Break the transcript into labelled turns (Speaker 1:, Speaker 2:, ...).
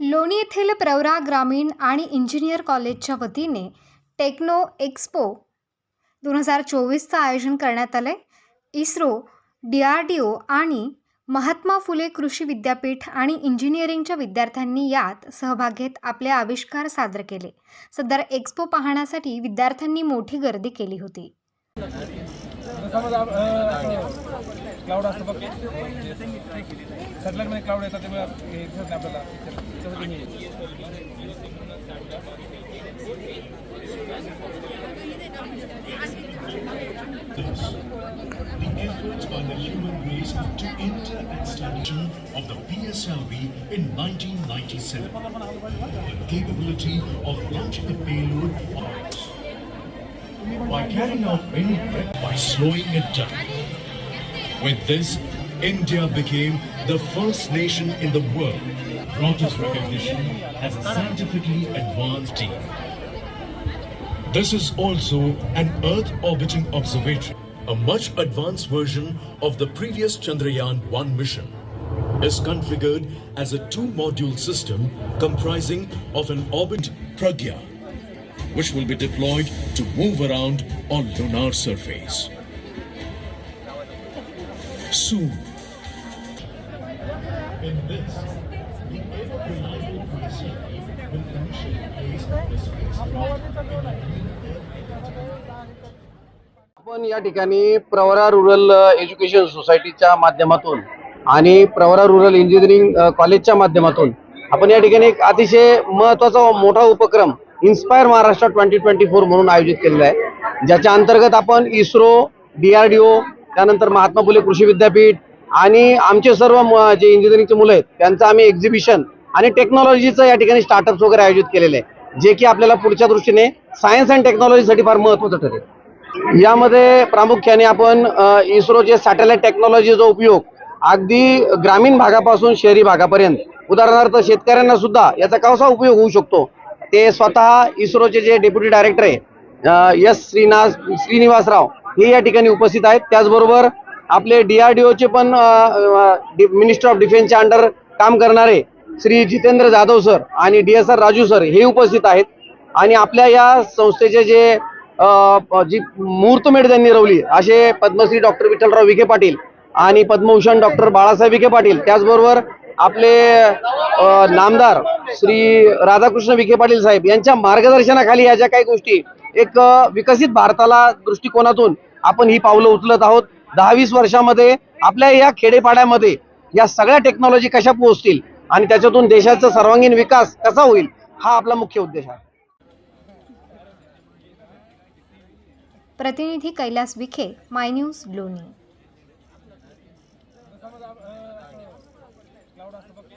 Speaker 1: लोणी येथील प्रवरा ग्रामीण आणि इंजिनियर कॉलेजच्या वतीने टेक्नो एक्स्पो दोन हजार चोवीसचं आयोजन करण्यात आलं आहे ISRO D R D O आणि महात्मा फुले कृषी विद्यापीठ आणि इंजिनिअरिंगच्या विद्यार्थ्यांनी यात सहभाग घेत आपले आविष्कार सादर केले. सदर एक्स्पो पाहण्यासाठी विद्यार्थ्यांनी मोठी गर्दी केली होती.
Speaker 2: समज आप- अं, असं क्लाउड असतं बघ सॅटेलाईटमध्ये क्लाउड येतात त्यामुळे आप- हे दिसत नाही आपल्याला त्याच्यासाठी हे
Speaker 3: the efforts by the human race to enter and study of the PSLV in 1997. The capability of launching a payload by carrying out threat by slowing it down. With this, India became the first nation in the world brought its recognition as a scientifically advanced team. This is also an Earth orbiting observatory. A much advanced version of the previous Chandrayaan 1 mission is configured as a two module system comprising of an orbit Pragya, which will be deployed to move around on lunar surface. Soon.
Speaker 4: आपण या ठिकाणी Pravara rural education सोसायटीच्या माध्यमातून आणि Pravara rural engineering कॉलेजच्या माध्यमातून आपण या ठिकाणी एक अतिशय महत्त्वाचा मोठा उपक्रम inspire Maharashtra twenty twenty four म्हणून आयोजित केलेलं आहे. ज्याच्या अंतर्गत आपण इस्रो डीआरडीओ त्यानंतर महात्मा फुले कृषी विद्यापीठ आणि आमचे सर्व जे इंजिनिअरिंगचे मुलं आहेत त्यांचं आम्ही एक्झिबिशन आणि टेक्नॉलॉजीचं या ठिकाणी स्टार्टअप्स वगैरे आयोजित केलेले आहे. जे की आपल्याला पुढच्या दृष्टीने सायन्स अँड टेक्नॉलॉजीसाठी फार महत्त्वाचं ठरेल. यामध्ये प्रामुख्याने आपण इस्रोचे सॅटेलाइट टेक्नॉलॉजीचा उपयोग अगदी ग्रामीण भागापासून शहरी भागापर्यंत उदाहरणार्थ शेतकऱ्यांना सुद्धा याचा कसा उपयोग होऊ शकतो ते स्वतः इस्रोचे जे डेप्युटी डायरेक्टर आहे यस एस श्रीनिवासराव हे या ठिकाणी उपस्थित आहेत. त्याचबरोबर आपले डीआरडीओचे पण मिनिस्टर ऑफ डिफेन्सच्या अंडर काम करणारे श्री जितेंद्र जाधव सर आणि D S R Raju sir हे उपस्थित आहेत. आणि आपल्या या संस्थेचे जे जी मुहूर्तमेढ त्यांनी रवली असे पद्मश्री डॉक्टर विठ्ठलराव विखे पाटील आणि पद्मभूषण डॉक्टर बाळासाहेब विखे पाटील त्याचबरोबर आपले नामदार श्री राधाकृष्ण विखे पाटील साहेब यांच्या मार्गदर्शनाखाली या ज्या काही गोष्टी एक विकसित भारताला दृष्टिकोनातून आपण ही पावलं उचलत आहोत. दहा वीस वर्षामध्ये आपल्या या खेडेपाड्यामध्ये या सगळ्या टेक्नॉलॉजी कशा पोहोचतील आणि त्याच्यातून देशाचा सर्वांगीण विकास कसा होईल हा आपला मुख्य उद्देश आहे.
Speaker 1: प्रतिनिधी Kailas
Speaker 2: Vikhe my news Loni. Cloud আসতে পারে